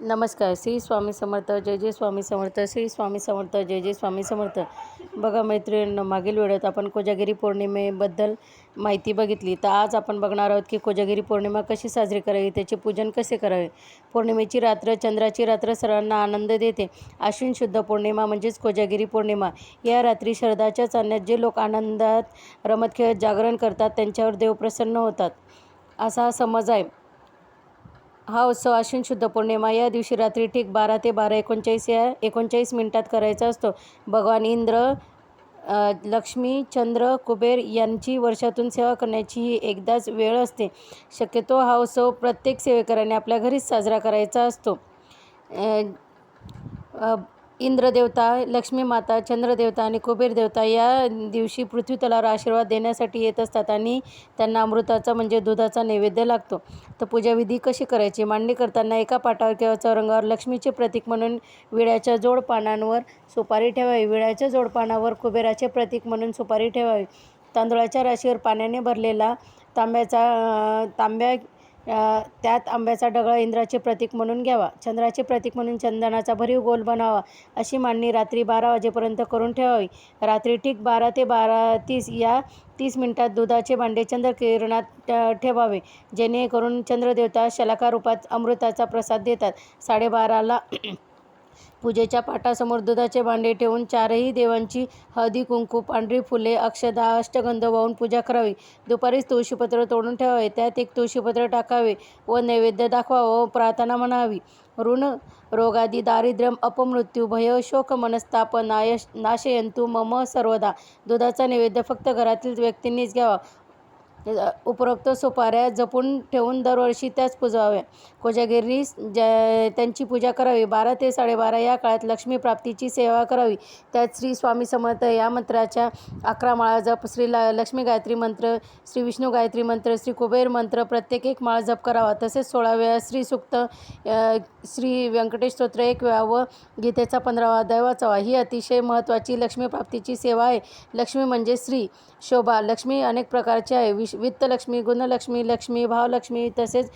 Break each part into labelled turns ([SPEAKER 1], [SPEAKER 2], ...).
[SPEAKER 1] नमस्कार श्री स्वामी समर्थ जय जय स्वामी समर्थ श्री स्वामी समर्थ जय जय स्वामी समर्थ. बघा मैत्रिणींनो मागील वेळात आपण कोजागिरी पौर्णिमेबद्दल माहिती बघितली. तर आज आपण बघणार आहोत की कोजागिरी पौर्णिमा कशी साजरी करावी त्याचे पूजन कसे करावे? पौर्णिमेची रात्र चंद्राची रात्र सर्वांना आनंद देते. आश्विन शुद्ध पौर्णिमा म्हणजेच कोजागिरी पौर्णिमा. या रात्री शरदाच्या चांदण्यात जे लोक आनंदात रमत खेळत जागरण करतात त्यांच्यावर देव प्रसन्न होतात. असा समज आहे. हा उत्सव आश्विन शुद्ध पौर्णिमा या दिवशी रात्री ठीक बारा ते बारा एकोणचाळीस या एकोणचाळीस मिनिटात करायचा असतो. भगवान इंद्र लक्ष्मी चंद्र कुबेर यांची वर्षातून सेवा करण्याची ही एकदाच वेळ असते. शक्यतो हा उत्सव प्रत्येक सेवेकराने आपल्या घरीच साजरा करायचा असतो. इंद्रदेवता लक्ष्मी माता चंद्रदेवता आणि कुबेर देवता या दिवशी पृथ्वीतलावर आशीर्वाद देण्यासाठी येत असतात आणि त्यांना अमृताचा म्हणजे दुधाचा नैवेद्य लागतो. तर पूजाविधी कशी करायची? मांडणी करताना एका पाटावर किंवा चौरंगावर लक्ष्मीचे प्रतीक म्हणून विड्याच्या जोड पानांवर सुपारी ठेवावी. विड्याच्या जोड पानावर कुबेराचे प्रतीक म्हणून सुपारी ठेवावी. तांदळाच्या राशीवर पाण्याने भरलेला तांब्याचा तांब्या त्यात आंब्याचा डगळा इंद्राचे प्रतीक म्हणून घ्यावा. चंद्राचे प्रतीक म्हणून चंदनाचा भरीव गोल बनावा अशी मांडणी रात्री बारा वाजेपर्यंत करून ठेवावी. रात्री ठीक बारा ते बारा तीस या तीस मिनिटात दुधाचे भांडे चंद्रकिरणात ठेवावे. जेणेकरून चंद्रदेवता शलाका रूपात अमृताचा प्रसाद देतात. साडेबाराला पूजेच्या पाटासमोर दुधाचे भांडे ठेवून चारही देवांची हळदी कुंकू पांढरी फुले अक्षदा अष्टगंध वाहून पूजा करावी. दुपारीच तुळशीपत्र तोडून ठेवावे त्यात एक तुळशीपत्र टाकावे व नैवेद्य दाखवावं व प्रार्थना म्हणावी. ऋण रोगादी दारिद्र्यम अपमृत्यू भय शोक मनस्ताप नायश नाशयंतू मम सर्वदा. दुधाचा नैवेद्य फक्त घरातील व्यक्तींनीच घ्यावा. उपरोक्त सुपाऱ्या जपून ठेवून दरवर्षी त्याच पुजवाव्या कोजागिरी ज्या त्यांची पूजा करावी. बारा ते साडेबारा या काळात लक्ष्मी प्राप्तीची सेवा करावी. त्यात श्री स्वामी समर्थ या मंत्राच्या अकरा माळा जप श्री ला लक्ष्मी गायत्री मंत्र श्री विष्णू गायत्री मंत्र श्री कुबेर मंत्र प्रत्येक एक माळ जप करावा. तसेच सोळा वेळा श्री सुक्त श्री व्यंकटेश स्तोत्र एक वेळा व गीतेचा पंधरावा दैवाचावा ही अतिशय महत्त्वाची लक्ष्मी प्राप्तीची सेवा आहे. लक्ष्मी म्हणजे श्री. शोभा. लक्ष्मी अनेक प्रकारची आहे. विश वित्तलक्ष्मी गुणलक्ष्मी लक्ष्मी भावलक्ष्मी तसेच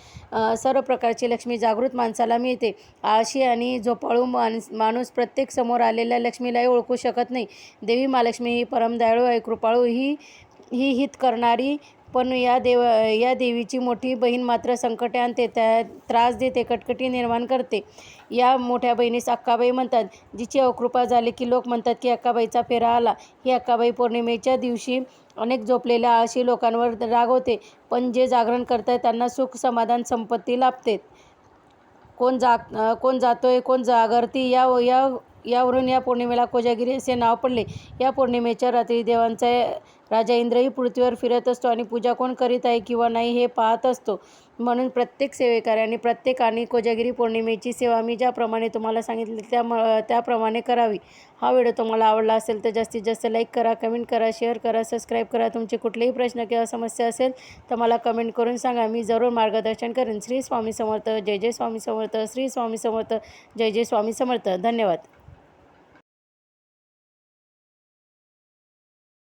[SPEAKER 1] सर्व प्रकारची लक्ष्मी जागृत माणसाला मिळते. आळशी आणि झोपाळू माणस माणूस प्रत्येक समोर आलेल्या लक्ष्मीलाही ओळखू शकत नाही. देवी महालक्ष्मी ही परमदयाळू आहे. कृपाळू ही ही हित करणारी पण या देव या देवीची मोठी बहीण मात्र संकटे आणते त्या त्रास देते कटकटी निर्माण करते. या मोठ्या बहिणीस अक्काबाई म्हणतात जिची अकृपा झाली की लोक म्हणतात की अक्काबाईचा फेरा आला. ही अक्काबाई पौर्णिमेच्या दिवशी अनेक झोपलेल्या आळशी लोकांवर रागवते पण जे जागरण करतात त्यांना सुख समाधान संपत्ती लाभते कोण जाग कोण जातोय कोण जागरती या या यावरून या पौर्णिमेला कोजागिरी असे नाव पडले. या पौर्णिमेच्या रात्री देवांचा राजा इंद्रही पृथ्वीवर फिरत असतो आणि पूजा कोण करीत आहे किंवा नाही हे पाहत असतो. म्हणून प्रत्येक सेवेकऱ्याने प्रत्येकाने कोजागिरी पौर्णिमेची सेवा मी ज्याप्रमाणे तुम्हाला सांगितली त्या म त्याप्रमाणे करावी. हा व्हिडिओ तुम्हाला आवडला असेल तर जास्तीत जास्त लाईक करा कमेंट करा शेअर करा सबस्क्राईब करा. तुमचे कुठलेही प्रश्न किंवा समस्या असेल तर मला कमेंट करून सांगा. मी जरूर मार्गदर्शन करेन. श्री स्वामी समर्थ जय जय स्वामी समर्थ श्री स्वामी समर्थ जय जय स्वामी समर्थ. धन्यवाद.